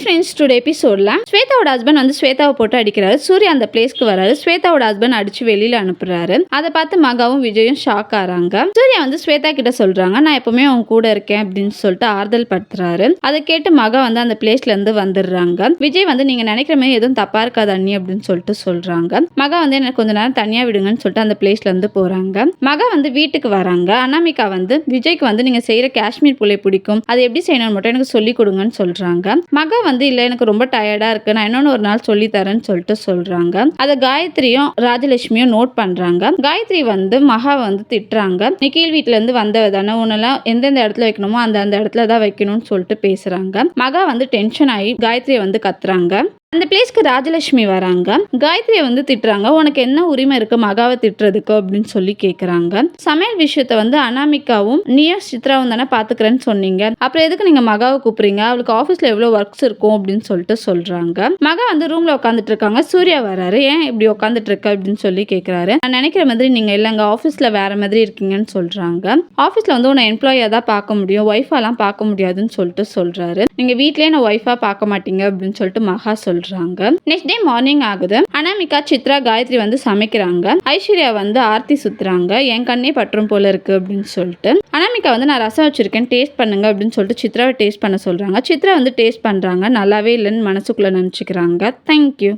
Friends today எபிசோடில் ஸ்வேதாவோட husband வந்து ஸ்வேதாவை போட்டு அடிக்கிறாரு. சூர்யா அந்த பிளேஸ்க்கு வராரு. ஸ்வேதாவோட ஹஸ்பண்ட் அடிச்சு வெளியில் அனுப்புறாரு. அதை பார்த்து மகாவும் விஜயும் ஷாக் ஆறாங்க. சூர்யா வந்து ஸ்வேதா கிட்ட சொல்றாங்க நான் எப்பவுமே அவங்க கூட இருக்கேன் அப்படின்னு சொல்லிட்டு ஆறுதல் படுத்துறாரு. அதை கேட்டு மகா வந்து அந்த பிளேஸ்ல இருந்து வந்துடுறாங்க. விஜய் வந்து நீங்க நினைக்கிற மாதிரி எதுவும் தப்பா இருக்காது அண்ணி அப்படின்னு சொல்லிட்டு சொல்றாங்க. மகா வந்து எனக்கு கொஞ்ச நேரம் தனியா விடுங்கன்னு சொல்லிட்டு அந்த பிளேஸ்ல இருந்து போறாங்க. மகா வந்து வீட்டுக்கு வராங்க. அனாமிகா வந்து விஜய்க்கு வந்து நீங்க செய்யற காஷ்மீர் புலை பிடிக்கும். அது எப்படி செய்யணும்னு மட்டும் எனக்கு சொல்லி கொடுங்கன்னு சொல்றாங்க. மகா வந்து இல்லை எனக்கு ரொம்ப டயர்டாக இருக்குது நான் இன்னொன்று ஒரு நாள் சொல்லி தரேன்னு சொல்லிட்டு சொல்கிறாங்க அதை காயத்ரியும் ராஜலட்சுமியும் நோட் பண்ணுறாங்க காயத்ரி வந்து மகா வந்து திட்டுறாங்க. நீ கீழ் வீட்டிலேருந்து வந்தவ தானே உன்னெல்லாம் எந்தெந்த இடத்துல வைக்கணுமோ அந்த அந்த இடத்துல தான் வைக்கணும்னு சொல்லிட்டு பேசுகிறாங்க மகா வந்து டென்ஷன் ஆகி காயத்ரியை வந்து கத்துறாங்க. அந்த பிளேஸ்க்கு ராஜலட்சுமி வராங்க. காயத்ரியை வந்து திட்டுறாங்க. உனக்கு என்ன உரிமை இருக்கு? மகாவை திட்டுறதுக்கு அப்படின்னு சொல்லி கேட்குறாங்க சமையல் விஷயத்த வந்து அனாமிகாவும் நீயும் சித்ராவும் தானே பார்த்துக்கிறேன்னு சொன்னீங்க. அப்புறம் எதுக்கு நீங்க மகாவை கூப்பிடுறீங்க? அவளுக்கு ஆஃபீஸில் எவ்வளோ ஒர்க்ஸ் இருக்கும் அப்படின்னு சொல்லிட்டு சொல்றாங்க. மகா வந்து ரூம்ல உட்காந்துட்டு இருக்காங்க. சூர்யா வராரு. ஏன் இப்படி உட்காந்துட்டு இருக்க? அப்படின்னு சொல்லி கேட்குறாரு நான் நினைக்கிற மாதிரி நீங்க இல்லைங்க ஆஃபீஸில் வேற மாதிரி இருக்கீங்கன்னு சொல்றாங்க. ஆஃபீஸில் வந்து உன்னை எம்ப்ளாயாக தான் பார்க்க முடியும். ஒய்ஃபாலாம் பார்க்க முடியாதுன்னு சொல்லிட்டு சொல்றாரு. நீங்க வீட்லேயே நான் ஒய்ஃபா பார்க்க மாட்டீங்க? அப்படின்னு சொல்லிட்டு மகா சொல்றாங்க நெக்ஸ்ட் டே மார்னிங் ஆகுது. அனாமிகா சித்ரா காயத்ரி வந்து சமைக்கிறாங்க. ஐஸ்வர்யா வந்து ஆர்த்தி சுத்துறாங்க. என் கண்ணே பற்றும் போல இருக்கு அப்படின்னு சொல்லிட்டு. அனாமிகா வந்து நான் ரசம் வச்சிருக்கேன் டேஸ்ட் பண்ணுங்க அப்படின்னு சொல்லிட்டு சித்ராவை டேஸ்ட் பண்ண சொல்றாங்க. சித்ரா வந்து டேஸ்ட் பண்றாங்க. நல்லாவே இல்லைன்னு மனசுக்குள்ள நினைச்சுக்கிறாங்க. தேங்க்யூ